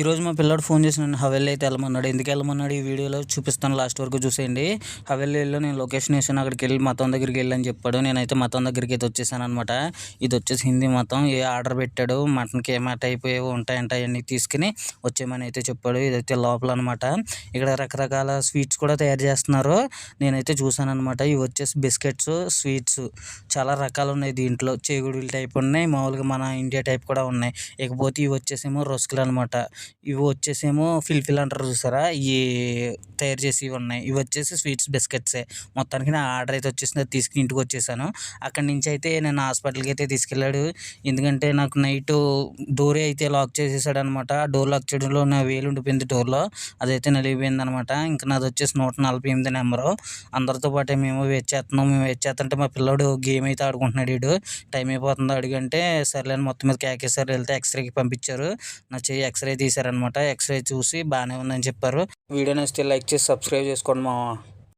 ఈరోజు మా పిల్లాడు ఫోన్ చేసి నన్ను హవెల్లి అయితే వెళ్ళమన్నాడు. ఎందుకు వెళ్ళమన్నాడు? ఈ వీడియోలో చూపిస్తాను. లాస్ట్ వరకు చూసేయండి. హవెల్లీలో నేను లొకేషన్ వేసాను అక్కడికి వెళ్ళి మతం దగ్గరికి వెళ్ళి అని చెప్పాడు. నేనైతే మతం దగ్గరికి అయితే వచ్చేసాను అనమాట ఇది వచ్చేసి హిందీ మతం. ఏ ఆర్డర్ పెట్టాడు? మటన్కి ఏ మాట అయిపోయేవి? ఉంటాయంట అవన్నీ తీసుకుని వచ్చేయమని అయితే చెప్పాడు. ఇదైతే లోపల అనమాట ఇక్కడ రకరకాల స్వీట్స్ కూడా తయారు చేస్తున్నారు. నేనైతే చూసాను అనమాట ఇవి వచ్చేసి బిస్కెట్స్ స్వీట్స్ చాలా రకాలు ఉన్నాయి దీంట్లో. చేగుడులు టైప్ ఉన్నాయి. మామూలుగా మన ఇండియా టైప్ కూడా ఉన్నాయి. ఇకపోతే ఇవి వచ్చేసేమో రస్కులు అనమాట ఇవి వచ్చేసేమో ఫిల్ఫిల్ అంటారు చూసారా? ఇవి తయారు చేసి ఇవి ఉన్నాయి. ఇవి వచ్చేసి స్వీట్స్ బిస్కెట్సే. మొత్తానికి నా ఆర్డర్ అయితే వచ్చేసింది. అది తీసుకుని ఇంటికి వచ్చేసాను. అక్కడి నుంచి అయితే నేను హాస్పిటల్కి అయితే తీసుకెళ్ళాడు. ఎందుకంటే నాకు నైట్ డోరే అయితే లాక్ చేసేసాడు అనమాట డోర్ లాక్ చేయడంలో నా వేలు ఉండిపోయింది డోర్లో. అదైతే నలిగిపోయింది అనమాట ఇంకా నాది వచ్చేసి నూట నలభై ఎనిమిది నెంబరు. అందరితో పాటే మేము వెయిట్ చేస్తున్నాం. మేము వెయిట్ చేస్తుంటే మా పిల్లోడు గేమ్ అయితే ఆడుకుంటున్నాడు వీడు టైం అయిపోతుంది అడిగంటే సర్లేని మొత్తం మీద కేకేసారి వెళ్తే ఎక్స్రేకి పంపించారు. నా చెయ్యి ఎక్స్రే చేశారనమాట ఎక్స్రే చూసి బాగానే ఉందని చెప్పారు. వీడియో నచ్చితే లైక్ చేసి సబ్స్క్రైబ్ చేసుకోండి మా